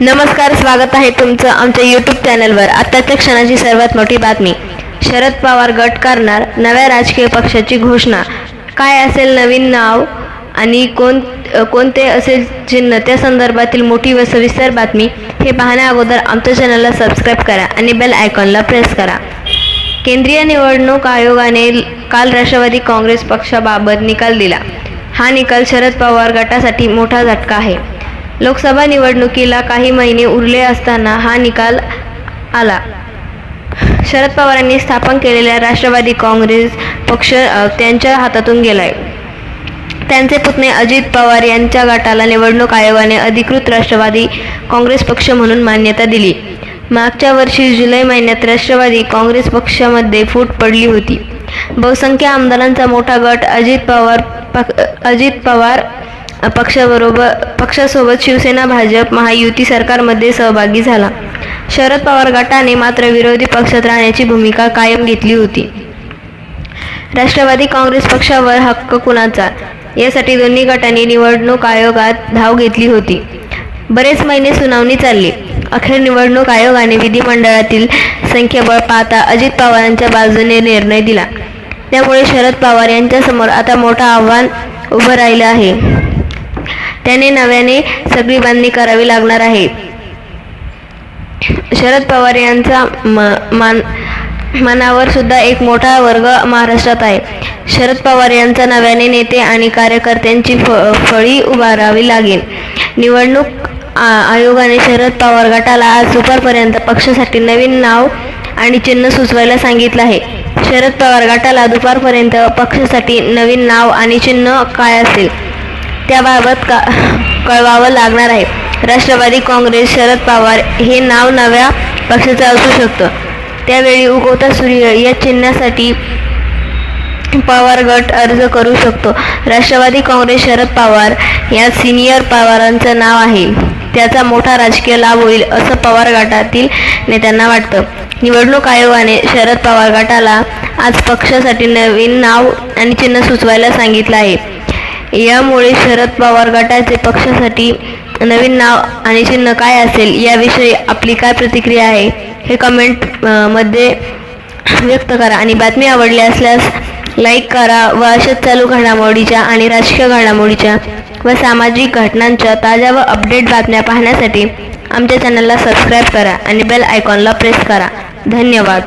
नमस्कार स्वागत आहे तुमचं आमच्या यूट्यूब चॅनलवर आत्ताच्या क्षणाची सर्वात मोठी बातमी. शरद पवार गट करणार नव्या राजकीय पक्षाची घोषणा. काय असेल नवीन नाव आणि कोण कोणते असेल चिन्ह त्या संदर्भातील मोठी व सविस्तर बातमी हे पाहण्या अगोदर आमच्या चॅनलला सबस्क्राईब करा आणि बेल आयकॉनला प्रेस करा. केंद्रीय निवडणूक आयोगाने काल राष्ट्रवादी काँग्रेस पक्षाबाबत निकाल दिला. हा निकाल शरद पवार गटासाठी मोठा झटका आहे. लोकसभा निवडणुकीला काही महिने उरले असताना हा निकाल आला. शरद पवारांनी स्थापन केलेल्या राष्ट्रवादी काँग्रेस पक्ष त्यांच्या हातातून गेलाय. त्यांचे पुतणे अजित पवार यांच्या गटाला निवडणूक आयोगाने अधिकृत राष्ट्रवादी काँग्रेस पक्ष म्हणून मान्यता दिली. मागच्या वर्षी जुलै महिन्यात राष्ट्रवादी काँग्रेस पक्षामध्ये फूट पडली होती. बहुसंख्य आमदारांचा मोठा गट अजित पवार पक अजित पवार पक्षाबरोबर पक्षासोबत शिवसेना भाजप महायुती सरकारमध्ये सहभागी झाला. शरद पवार गटाने मात्र विरोधी पक्षात राहण्याची भूमिका कायम घेतली होती. राष्ट्रवादी काँग्रेस पक्षावर हक्क कुणाचा? यासाठी दोन्ही गटांनी निवडणूक आयोगात धाव घेतली होती. बरेच महिने सुनावणी चालली. अखेर निवडणूक आयोगाने विधिमंडळातील संख्याबळ पाहता अजित पवारांच्या बाजूने निर्णय दिला. त्यामुळे शरद पवार यांच्यासमोर आता मोठं आव्हान उभं राहिलं आहे. त्याने नव्याने सगळी बांधणी करावी लागणार आहे. शरद पवार यांचा म- मान मनावर सुद्धा एक मोठा वर्ग महाराष्ट्रात आहे. शरद पवार यांचा नव्याने नेते आणि कार्यकर्त्यांची फ फळी उभारावी लागेल. निवडणूक आयोगाने शरद पवार गटाला आज दुपारपर्यंत पक्षासाठी नवीन नाव आणि चिन्ह सुचवायला सांगितलं आहे. शरद पवार गटाला दुपारपर्यंत पक्षासाठी नवीन नाव आणि चिन्ह काय असेल? त्याबाबत का कळवावं लागणार आहे. राष्ट्रवादी काँग्रेस शरद पवार हे नाव नव्या पक्षाचं असू शकतं. त्यावेळी उगवता सूर्य या चिन्हासाठी पवार गट अर्ज करू शकतो. राष्ट्रवादी काँग्रेस शरद पवार या सिनियर पवारांचं नाव आहे. त्याचा मोठा राजकीय लाभ होईल असं पवार गटातील नेत्यांना वाटतं. निवडणूक आयोगाने शरद पवार गटाला आज पक्षासाठी नवीन नाव आणि चिन्ह सुचवायला सांगितलं आहे. यामुळे शरद पवार गटाचे पक्षासाठी नवीन नाव आणि चिन्ह काय असेल याविषयी आपली काय प्रतिक्रिया आहे हे कमेंटमध्ये व्यक्त करा आणि बातमी आवडली असल्यास लाईक करा व अशाच चालू घडामोडीच्या आणि राजकीय घडामोडीच्या व सामाजिक घटनांच्या ताज्या व अपडेट बातम्या पाहण्यासाठी आमच्या चॅनलला सबस्क्राईब करा आणि बेल आयकॉनला प्रेस करा. धन्यवाद.